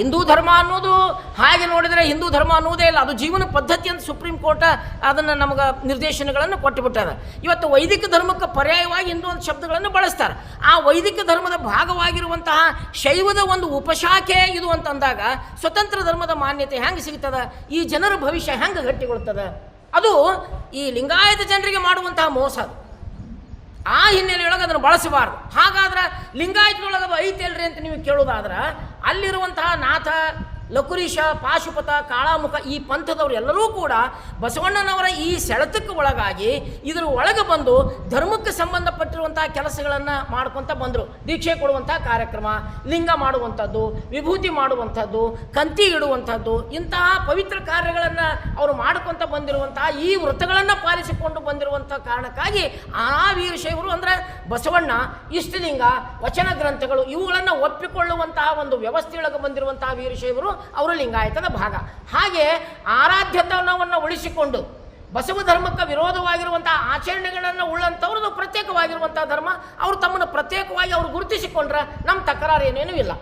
ಹಿಂದೂ ಧರ್ಮ ಅನ್ನೋದು ಹಾಗೆ ನೋಡಿದರೆ ಹಿಂದೂ ಧರ್ಮ ಅನ್ನೋದೇ ಇಲ್ಲ. ಅದು ಜೀವನ ಪದ್ಧತಿ ಅಂತ ಸುಪ್ರೀಂ ಕೋರ್ಟ್ ಅದನ್ನು ನಮಗೆ ನಿರ್ದೇಶನಗಳನ್ನು ಕೊಟ್ಟುಬಿಟ್ಟದ ಇವತ್ತು ವೈದಿಕ ಧರ್ಮಕ್ಕೆ ಪರ್ಯಾಯವಾಗಿ ಹಿಂದೂ ಅಂತ ಶಬ್ದಗಳನ್ನು ಬಳಸ್ತಾರೆ. ಆ ವೈದಿಕ ಧರ್ಮದ ಭಾಗವಾಗಿರುವಂತಹ ಶೈವದ ಒಂದು ಉಪಶಾಖೆ ಇದು ಅಂತಂದಾಗ ಸ್ವತಂತ್ರ ಧರ್ಮದ ಮಾನ್ಯತೆ ಹೆಂಗೆ ಸಿಗ್ತದೆ? ಈ ಜನರ ಭವಿಷ್ಯ ಹೆಂಗೆ ಗಟ್ಟಿಗೊಳ್ತದ? ಅದು ಈ ಲಿಂಗಾಯತ ಜನರಿಗೆ ಮಾಡುವಂತಹ ಮೋಸ ಅದು. ಆ ಹಿನ್ನೆಲೆಯೊಳಗೆ ಅದನ್ನು ಬಳಸಬಾರ್ದು. ಹಾಗಾದ್ರೆ ಲಿಂಗಾಯತದೊಳಗೆ ಐತೆ ಅಲ್ರಿ ಅಂತ ನೀವು ಕೇಳೋದಾದ್ರೆ ಅಲ್ಲಿರುವಂತಹ ನಾಥ ಲಕುರೀಶ, ಪಾಶುಪತ, ಕಾಳಾಮುಖ ಈ ಎಲ್ಲರೂ ಕೂಡ ಬಸವಣ್ಣನವರ ಈ ಸೆಳೆತಕ್ಕೆ ಒಳಗಾಗಿ ಇದರ ಒಳಗೆ ಬಂದು ಧರ್ಮಕ್ಕೆ ಸಂಬಂಧಪಟ್ಟಿರುವಂತಹ ಕೆಲಸಗಳನ್ನು ಮಾಡ್ಕೊತ ಬಂದರು. ದೀಕ್ಷೆ ಕೊಡುವಂಥ ಕಾರ್ಯಕ್ರಮ, ಲಿಂಗ ಮಾಡುವಂಥದ್ದು, ವಿಭೂತಿ ಮಾಡುವಂಥದ್ದು, ಕಂತಿ ಇಡುವಂಥದ್ದು, ಇಂತಹ ಪವಿತ್ರ ಕಾರ್ಯಗಳನ್ನು ಅವರು ಮಾಡ್ಕೊತ ಬಂದಿರುವಂತಹ ಈ ವೃತ್ತಗಳನ್ನು ಪಾಲಿಸಿಕೊಂಡು ಬಂದಿರುವಂಥ ಕಾರಣಕ್ಕಾಗಿ ಆ ವೀರಶೈವರು ಅಂದರೆ ಬಸವಣ್ಣ ಇಷ್ಟಲಿಂಗ ವಚನ ಗ್ರಂಥಗಳು ಇವುಗಳನ್ನು ಒಪ್ಪಿಕೊಳ್ಳುವಂತಹ ಒಂದು ವ್ಯವಸ್ಥೆಯೊಳಗೆ ಬಂದಿರುವಂತಹ ವೀರಶೈವರು ಅವರು ಲಿಂಗಾಯತದ ಭಾಗ. ಹಾಗೆ ಆರಾಧ್ಯತನವನ್ನು ಉಳಿಸಿಕೊಂಡು ಬಸವ ಧರ್ಮಕ್ಕೆ ವಿರೋಧವಾಗಿರುವಂಥ ಆಚರಣೆಗಳನ್ನು ಉಳ್ಳಂಥವ್ರದ್ದು ಪ್ರತ್ಯೇಕವಾಗಿರುವಂಥ ಧರ್ಮ, ಅವರು ತಮ್ಮನ್ನು ಪ್ರತ್ಯೇಕವಾಗಿ ಅವರು ಗುರುತಿಸಿಕೊಂಡ್ರೆ ನಮ್ಮ ತಕರಾರು ಏನೇನೂ ಇಲ್ಲ.